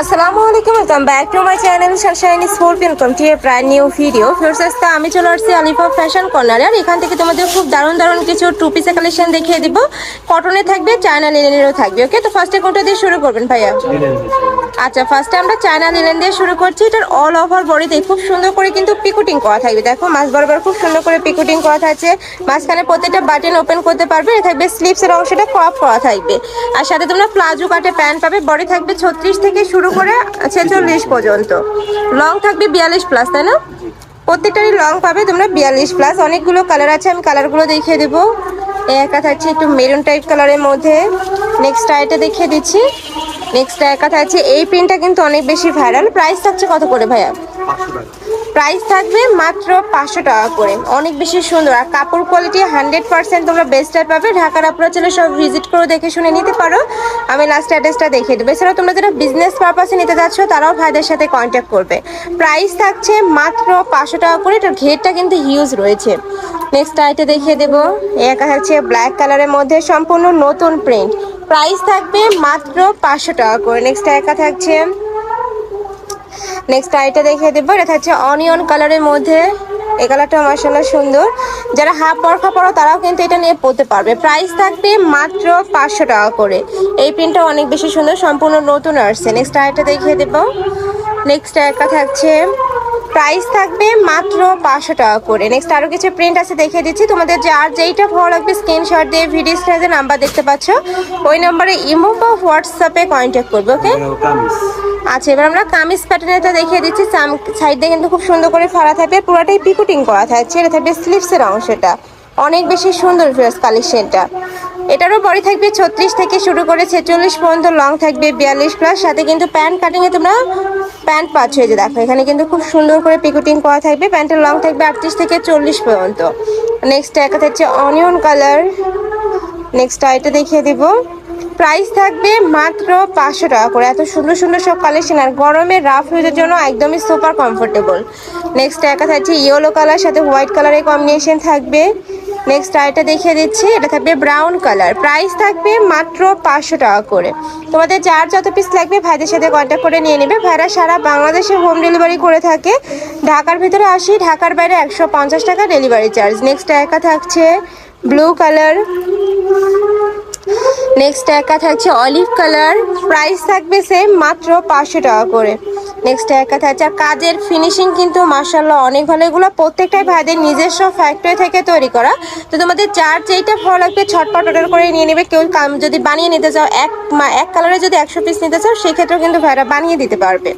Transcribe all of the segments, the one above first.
আসসালামু আলাইকুম, welcome back to my channel sunshine sport come to a brand new video. Firoz আসতে আমি চলে আসছি আলিফা ফ্যাশন কর্নারে, আর এখান থেকে তোমাদের খুব দারুণ দারুণ কিছু টু পিসের কালেকশন দেখিয়ে দিব। কটনে থাকবে চায়না লিনেনেরও থাকবে ওকে তো ফার্স্টে কোনটা দিয়ে শুরু করবেন ভাইয়া? আচ্ছা ফার্স্টে আমরা চায়না লিনেন দিয়ে শুরু করছি। এটার অল ওভার বডিতে খুব সুন্দর করে কিন্তু পিকুটিং করা থাকবে। দেখো, মাছ বরাবর খুব সুন্দর করে পিকুটিং করা থাকছে। মাঝখানে প্রত্যেকটা বাটন ওপেন করতে পারবে। এটা থাকবে স্লিপসের অংশটা ক্রপ করা থাকবে। আর সাথে তোমরা প্লাজো কাটে প্যান্ট পাবে। বডি থাকবে ছত্রিশ থেকে শুরু করে ছেচল্লিশ পর্যন্ত। লং থাকবে বিয়াল্লিশ প্লাস তাই না? প্রত্যেকটারই লং পাবে তোমরা বিয়াল্লিশ প্লাস অনেকগুলো কালার আছে, আমি কালারগুলো দেখিয়ে দেবো। একা থাকছে একটু মেরুন টাইপ কালারের মধ্যে। নেক্সট আইটা দেখিয়ে দিচ্ছি। নেক্সট একা থাকছে এই প্রিন্টটা কিন্তু অনেক বেশি ভাইরাল প্রাইস থাকছে কত করে ভাইয়া? প্রাইস থাকবে মাত্র পাঁচশো টাকা করে। অনেক বেশি সুন্দর। আর কাপড় কোয়ালিটি হান্ড্রেড পার্সেন্ট তোমরা বেস্টার পাবে। ঢাকার আপনারা চলে সব ভিজিট করে দেখে শুনে নিতে পারো। আমি লাস্ট অ্যাড্রেসটা দেখিয়ে দেবো। এছাড়াও তোমরা যারা বিজনেস পারপাসে নিতে যাচ্ছ তারাও ভাইদের সাথে কন্ট্যাক্ট করবে। প্রাইস থাকছে মাত্র পাঁচশো টাকা করে। এটার ঘেরটা কিন্তু হিউজ রয়েছে। নেক্সট আইটে দেখিয়ে দেবো। একা থাকছে ব্ল্যাক কালারের মধ্যে সম্পূর্ণ নতুন প্রিন্ট প্রাইস থাকবে মাত্র পাঁচশো টাকা করে। নেক্সট একা থাকছে। নেক্সট আইটা দেখিয়ে দেবো। এটা থাকছে অনিয়ন কালারের মধ্যে। এই কালারটা মার্শাল্লাহ সুন্দর। যারা হাফ বরখা পরো, তারাও কিন্তু এটা নিয়ে পরতে পারবে। প্রাইস থাকবে মাত্র পাঁচশো টাকা করে। এই প্রিন্টটা অনেক বেশি সুন্দর, সম্পূর্ণ নতুন আসছে। নেক্সট আইটা দেখিয়ে দেবো। নেক্সট একা থাকছে প্রাইস থাকবে মাত্র পাঁচশো টাকা করে। নেক্সট আরও কিছু প্রিন্ট আছে দেখিয়ে দিচ্ছি। তোমাদের যার যেইটা ভালো লাগবে স্ক্রিনশট দিয়ে ভিডিও স্ক্রিনে নাম্বার দেখতে পাচ্ছ। ওই নাম্বারে ইমো বা হোয়াটসঅ্যাপে কন্ট্যাক্ট করবে ওকে আচ্ছা এবার আমরা কামিজ প্যাটার্নটা দেখিয়ে দিচ্ছি। সাইড দিয়ে কিন্তু খুব সুন্দর করে ফাড়া থাকবে। পুরোটাই পিকুটিং করা থাকে ছেড়ে থাকবে স্লিপসের অংশটা। অনেক বেশি সুন্দর ড্রেস কালেকশনটা এটারও বডি থাকবে ছত্রিশ থেকে শুরু করে ছেচল্লিশ পর্যন্ত লং থাকবে বিয়াল্লিশ প্লাস সাথে কিন্তু প্যান্ট কাটিংয়ে তোমরা প্যান্ট পাচ্ছ হয়ে যে দেখো, এখানে কিন্তু খুব সুন্দর করে পিকুটিং করা থাকবে। প্যান্টের লং থাকবে আটত্রিশ থেকে চল্লিশ পর্যন্ত। নেক্সট একটা থাকছে অনিয়ন কালার নেক্সট আইটা দেখিয়ে দিব। প্রাইস থাকবে মাত্র পাঁচশো টাকা করে। এত সুন্দর সুন্দর সব কালেকশন আর গরমে রাফ ইউজের জন্য একদমই সুপার কমফোর্টেবল নেক্সট একা থাকছে ইয়েলো কালার সাথে হোয়াইট কালারের কম্বিনেশন থাকবে। নেক্সট আইটা দেখিয়ে দিচ্ছি, এটা থাকবে ব্রাউন কালার প্রাইস থাকবে মাত্র পাঁচশো টাকা করে। তোমাদের যার যত পিস লাগবে ভাইদের সাথে কন্ট্যাক্ট করে নিয়ে নেবে। ভাইরা সারা বাংলাদেশে হোম ডেলিভারি করে থাকে। ঢাকার ভিতরে আসি, ঢাকার বাইরে একশো পঞ্চাশ টাকা ডেলিভারি চার্জ নেক্সট একা থাকছে ব্লু কালার নেক্সট একা থাকছে অলিভ কালার প্রাইস থাকবে সেম মাত্র পাঁচশো টাকা করে। নেক্সট একা থাকছে আর কাজের ফিনিশিং কিন্তু মার্শাল্লাহ অনেক ভালো। এগুলো প্রত্যেকটাই ভাইদের নিজস্ব ফ্যাক্টরি থেকে তৈরি করা। তো তোমাদের যার যেইটা ভালো লাগবে, ছটপট অর্ডার করে নিয়ে নেবে। কেউ যদি বানিয়ে নিতে চাও, এক এক কালারে যদি একশো পিস নিতে চাও, সেক্ষেত্রেও কিন্তু ভাইরা বানিয়ে দিতে পারবে।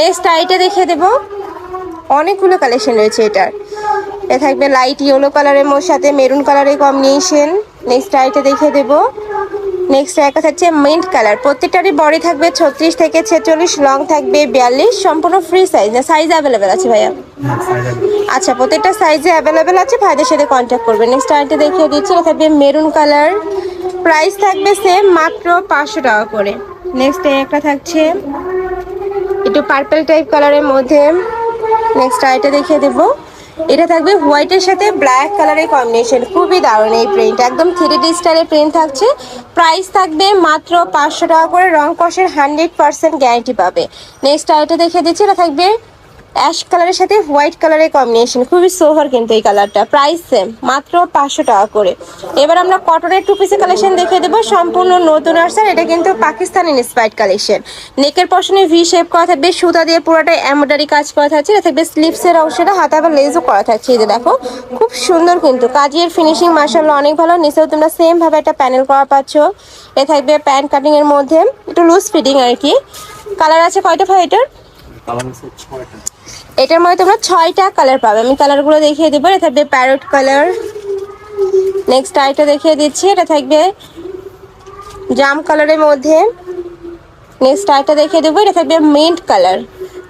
নেক্সট আইটা দেখিয়ে দেবো। অনেকগুলো কালেকশন রয়েছে এটার। এ থাকবে লাইট ইয়েলো কালারের মোর সাথে মেরুন কালারের কম্বিনেশন নেক্সট আইটা দেখিয়ে দেবো। নেক্সট একটা থাকছে মিন্ট কালার প্রত্যেকটারই বডি থাকবে ছত্রিশ থেকে ছেচল্লিশ লং থাকবে বিয়াল্লিশ, সম্পূর্ণ ফ্রি সাইজ না সাইজ অ্যাভেলেবেল আছে ভাইয়া? আচ্ছা প্রত্যেকটা সাইজে অ্যাভেলেবেল আছে, ভাইদের সাথে কন্ট্যাক্ট করবে। নেক্সট আইটা দেখিয়ে দিচ্ছি, এটা থাকবে মেরুন কালার প্রাইস থাকবে সেম মাত্র পাঁচশো টাকা করে। নেক্সট একটা থাকছে একটু পার্পেল টাইপ কালারের মধ্যে। নেক্সট আইটা দেখিয়ে দেবো। এটা থাকবে হোয়াইটের সাথে ব্ল্যাক কালারের কম্বিনেশন খুবই দারুণ এই প্রিন্ট একদম থ্রি ডি স্টাইলের প্রিন্ট থাকছে। প্রাইস থাকবে মাত্র পাঁচশো টাকা করে। রং কষের হান্ড্রেড পার্সেন্ট গ্যারান্টি পাবে। নেক্সট আইটা দেখে দিচ্ছি। এটা থাকবে অ্যাশ কালারের সাথে হোয়াইট কালারের কম্বিনেশন খুবই সোহার কিন্তু এই কালারটা। প্রাইস সেম মাত্র পাঁচশো টাকা করে। এবার আমরা কটনের টু পিসের কালেকশন দেখে দেবো। সম্পূর্ণ নতুন আসছে এটা কিন্তু পাকিস্তানি ইন্সপায়ার্ড কালেকশন নেকের পশনে ভি শেপ করা থাকবে, সুতা দিয়ে পুরোটা এমব্রয়ডারি কাজ করা থাকছে। এটা থাকবে স্লিপসের অংশটা, হাতে আবার লেজও করা থাকছে। যে দেখো, খুব সুন্দর কিন্তু। কাজের ফিনিশিং মার্শাল্লাহ অনেক ভালো। নিচেও তোমরা সেম ভাবে একটা প্যানেল করা পাচ্ছ। এ থাকবে প্যান্ট কাটিং এর মধ্যে। একটু লুজ ফিটিং আর কি। কালার আছে কয়টা ভাই এটার? এটার মধ্যে তোমরা ছয়টা কালার পাবে। আমি কালারগুলো দেখিয়ে দেবো। এটা থাকবে প্যারট কালার নেক্সট আইটা দেখিয়ে দিচ্ছি। এটা থাকবে জাম কালারের মধ্যে। নেক্সট আইটা দেখিয়ে দেবো। এটা থাকবে মিন্ট কালার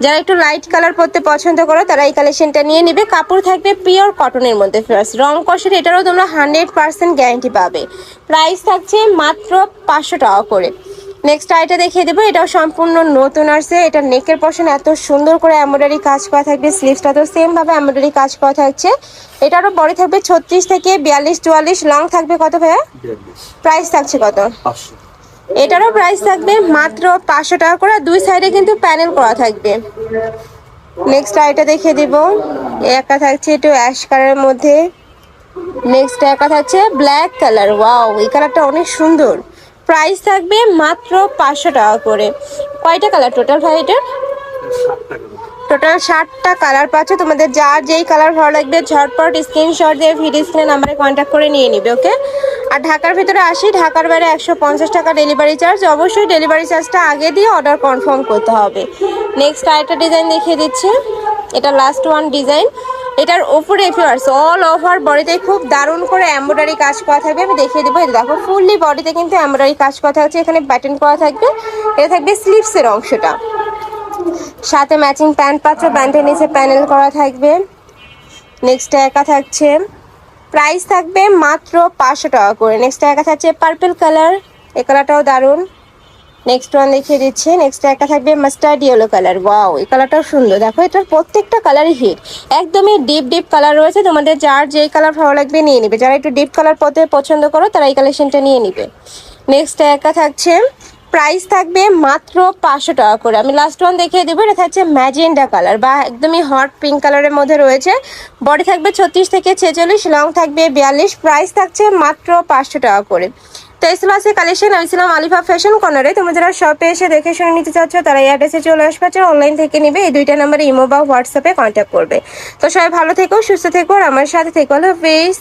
যারা একটু লাইট কালার পরতে পছন্দ করো, তারা এই কালেকশনটা নিয়ে নেবে। কাপড় থাকবে পিওর কটনের মধ্যে ফার্স্ট রং কষের এটারও তোমরা হান্ড্রেড পার্সেন্ট গ্যারান্টি পাবে। প্রাইস থাকছে মাত্র পাঁচশো টাকা করে। নেক্সট আইটা দেখিয়ে দেবো এটাও সম্পূর্ণ নতুন আসছে। এটা নেকের পশন এত সুন্দর করে এমব্রয়ডারি কাজ করা থাকবে স্লিভসটা তো সেম ভাবে এমব্রয়ডারি কাজ করা থাকছে। এটারও বডি থাকবে ছত্রিশ থেকে বিয়াল্লিশ চুয়াল্লিশ লং থাকবে কত ভাইয়া? প্রাইস থাকছে কত? এটারও প্রাইস থাকবে মাত্র পাঁচশো টাকা করে দুই সাইডে কিন্তু প্যানেল করা থাকবে। নেক্সট আইটা দেখিয়ে দিব একটা থাকছে একটু অ্যাশ কালারের মধ্যে। নেক্সট একটা থাকছে ব্ল্যাক কালার ওয়াও এই কালারটা অনেক সুন্দর। প্রাইস থাকবে মাত্র পাঁচশো টাকা করে। কয়টা কালার টোটাল ভাই টোটাল ষাটটা কালার পাচ্ছ। তোমাদের যার যেই কালার ভালো লাগবে, ঝটপট স্ক্রিনশট দিয়ে ভিডিও স্ক্রিনে নাম্বারে কন্ট্যাক্ট করে নিয়ে নিবে, ওকে? আর ঢাকার ভিতরে আসি, ঢাকার বাইরে একশো পঞ্চাশ টাকা ডেলিভারি চার্জ অবশ্যই ডেলিভারি চার্জটা আগে দিয়ে অর্ডার কনফার্ম করতে হবে। নেক্সট আরেকটা ডিজাইন দেখিয়ে দিচ্ছি। এটা লাস্ট ওয়ান ডিজাইন এটার উপরে ফিওয়ার্স অল ওভার বডিতে খুব দারুণ করে এমব্রয়ডারি কাজ করা থাকবে। আমি দেখিয়ে দেবো এটা দেখো ফুললি বডিতে কিন্তু এমব্রয়ডারি কাজ করা থাকছে। এখানে বাটন করা থাকবে। এটা থাকবে স্লিভসের অংশটা। সাথে ম্যাচিং প্যান্ট পাত্র, প্যান্টের নিচে প্যানেল করা থাকবে। নেক্সট একা থাকছে। প্রাইস থাকবে মাত্র পাঁচশো টাকা করে। নেক্সট একা থাকছে পার্পল কালার এ কালারটাও দারুণ। নেক্সট ওয়ান দেখিয়ে দিচ্ছে। নেক্সট একটা থাকবে মাস্টার্ড ইয়েলো কালার ওয়াও এই কালারটাও সুন্দর। দেখো, এটার প্রত্যেকটা কালারই হিট একদমই ডিপ ডিপ কালার রয়েছে। তোমাদের যার যেই কালার ভালো লাগবে নিয়ে নিবে। যারা একটু ডিপ কালার পথে পছন্দ করো, তারা এই কালেকশনটা নিয়ে নিবে। নেক্সট একা থাকছে প্রাইস থাকবে মাত্র পাঁচশো টাকা করে। আমি লাস্ট ওয়ান দেখিয়ে দেবো। এটা থাকছে ম্যাজেন্ডা কালার বা একদমই হট পিঙ্ক কালারের মধ্যে রয়েছে। বডি থাকবে ছত্রিশ থেকে ছেচল্লিশ লং থাকবে বিয়াল্লিশ। প্রাইস থাকছে মাত্র পাঁচশো টাকা করে। তো এই আছে কালেকশন আমি ছিলাম আলিফা ফ্যাশন কর্নারে। তোমরা যারা শপে এসে দেখে শুনে নিতে চাচ্ছ, তারা এই অ্যাড্রেসে চলে আসবে অনলাইন থেকে নিবে এই দুইটা নাম্বারে ইমো বা হোয়াটসঅ্যাপে কন্ট্যাক্ট করবে। তো সবাই ভালো থেকো, সুস্থ থেকো আর আমার সাথে থেকো। হলো ফেস